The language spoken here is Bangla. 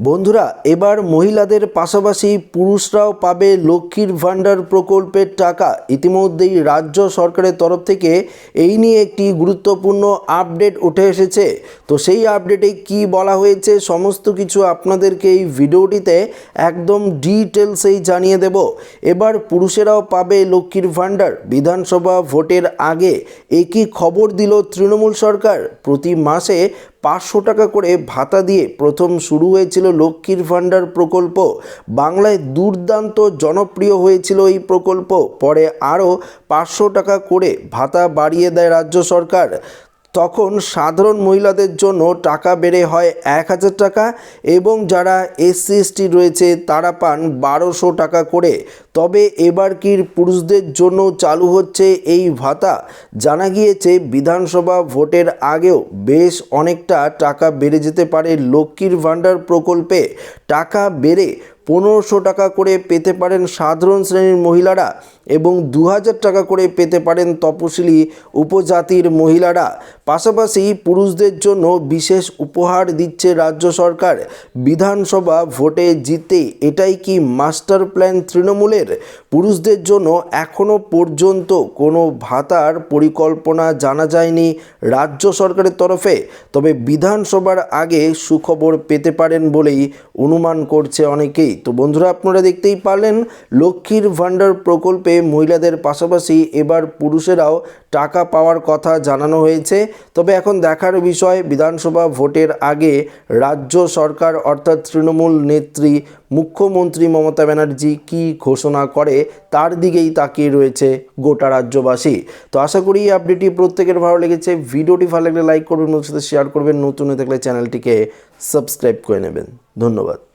বন্ধুরা, এবার মহিলাদের পাশাপাশি পুরুষরাও পাবে লক্ষ্মীর ভাণ্ডার প্রকল্পের টাকা। ইতিমধ্যেই রাজ্য সরকারের তরফ থেকে এই নিয়ে একটি গুরুত্বপূর্ণ আপডেট উঠে এসেছে। তো সেই আপডেটে কি বলা হয়েছে, সমস্ত কিছু আপনাদেরকে এই ভিডিওটিতে একদম ডিটেলসেই জানিয়ে দেব। এবার পুরুষেরাও পাবে লক্ষ্মীর ভাণ্ডার। বিধানসভা ভোটের আগে একই খবর দিল তৃণমূল সরকার। প্রতি মাসে পাঁচশো টাকা করে ভাতা দিয়ে প্রথম শুরু হয়েছিল লক্ষ্মীর ভাণ্ডার প্রকল্প। বাংলায় দুর্দান্ত জনপ্রিয় হয়েছিল এই প্রকল্প। পরে আরও পাঁচশো টাকা করে ভাতা বাড়িয়ে দেয় রাজ্য সরকার। তখন সাধারণ মহিলাদের জন্য টাকা বেড়ে হয় এক হাজার টাকা এবং যারা এসসি, এসটি রয়েছে তারা পান বারোশো টাকা করে। তবে এবার কি পুরুষদের জন্য চালু হচ্ছে এই ভাতা? জানা গিয়েছে, বিধানসভা ভোটের আগেও বেশ অনেকটা টাকা বেড়ে যেতে পারে লক্ষ্মীর ভাণ্ডার প্রকল্পে। টাকা বেড়ে পনেরোশো টাকা করে পেতে পারেন সাধারণ শ্রেণির মহিলারা এবং দু হাজার টাকা করে পেতে পারেন তপশিলি উপজাতির মহিলারা। পাশাপাশি পুরুষদের জন্য বিশেষ উপহার দিচ্ছে রাজ্য সরকার। বিধানসভা ভোটে জিতে এটাই কি মাস্টার প্ল্যান তৃণমূলের? পুরুষদের জন্য এখনও পর্যন্ত কোনো ভাতার পরিকল্পনা জানা যায়নি রাজ্য সরকারের তরফে। তবে বিধানসভার আগে সুখবর পেতে পারেন বলেই অনুমান করছে অনেকেই। তো বন্ধুরা, আপনারা দেখতেই পারলেন, লক্ষ্মীর ভাণ্ডার প্রকল্পে মহিলাদের পাশাপাশি এবার পুরুষেরাও টাকা পাওয়ার কথা জানানো হয়েছে। তবে এখন দেখার বিষয়, বিধানসভা ভোটের আগে রাজ্য সরকার অর্থাৎ তৃণমূল নেত্রী মুখ্যমন্ত্রী মমতা ব্যানার্জি কি ঘোষণা করে তার দিকেই তাকিয়ে রয়েছে গোটা রাজ্যবাসী। তো আশা করি এই আপডেটটি প্রত্যেকের ভালো লেগেছে। ভিডিওটি ভালো লাগলে লাইক করবেন সাথে শেয়ার করবেন। নতুন হয়ে থাকলে চ্যানেলটিকে সাবস্ক্রাইব করে নেবেন। ধন্যবাদ।